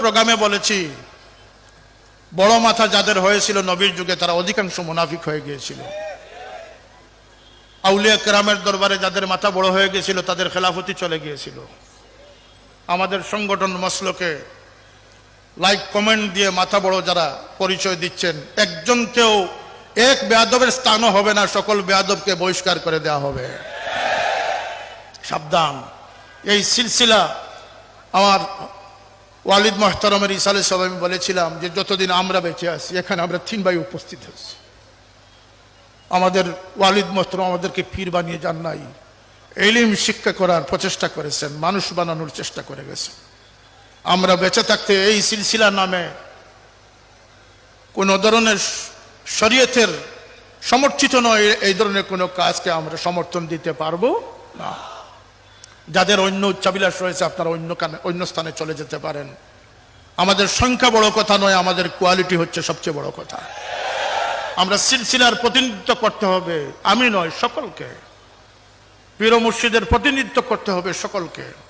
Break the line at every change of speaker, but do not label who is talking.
প্রোগ্রামে বলেছি, বড় মাথা যাদের হয়েছিল নবীর যুগে, তারা অধিকাংশ মুনাফিক হয়ে গিয়েছিল। আউলিয়া কেরামের দরবারে যাদের মাথা বড় হয়ে গিয়েছিল, তাদের খেলাফতি চলে গিয়েছিল। আমাদের সংগঠন মসলকে লাইক, কমেন্ট দিয়ে মাথা বড় যারা পরিচয় দিচ্ছেন একজনকেও এক বেয়াদবের স্থানও হবে না, সকল বেয়াদবকে বহিষ্কার করে দেওয়া হবে। সাবধান। এই সিলসিলা আমার ওয়ালিদ মোহতারমের ইসালে সব আমি বলেছিলাম যে যতদিন আমরা বেঁচে আছি, এখানে আমরা তিন ভাই উপস্থিত আছি আমাদের ওয়ালিদ মোহতরম আমাদেরকে পীর বানিয়ে যান নাই। এলিম শিক্ষা করার প্রচেষ্টা করেছেন, মানুষ বানানোর চেষ্টা করে গেছেন। আমরা বেঁচে থাকতে এই সিলসিলা নামে কোনো ধরনের শরীয়তের সমর্থিত নয়, এই ধরনের কোনো কাজকে আমরা সমর্থন দিতে পারব না। যাদের অন্য উচ্চাবিলাস রয়েছে, আপনারা অন্য কানে, অন্য স্থানে চলে যেতে পারেন। আমাদের সংখ্যা বড় কথা নয়, আমাদের কোয়ালিটি হচ্ছে সবচেয়ে বড় কথা। আমরা সিলসিলার প্রতিনিধিত্ব করতে হবে, আমি নয়, সকলকে। পীর মুর্শিদের প্রতিনিধিত্ব করতে হবে সকলকে।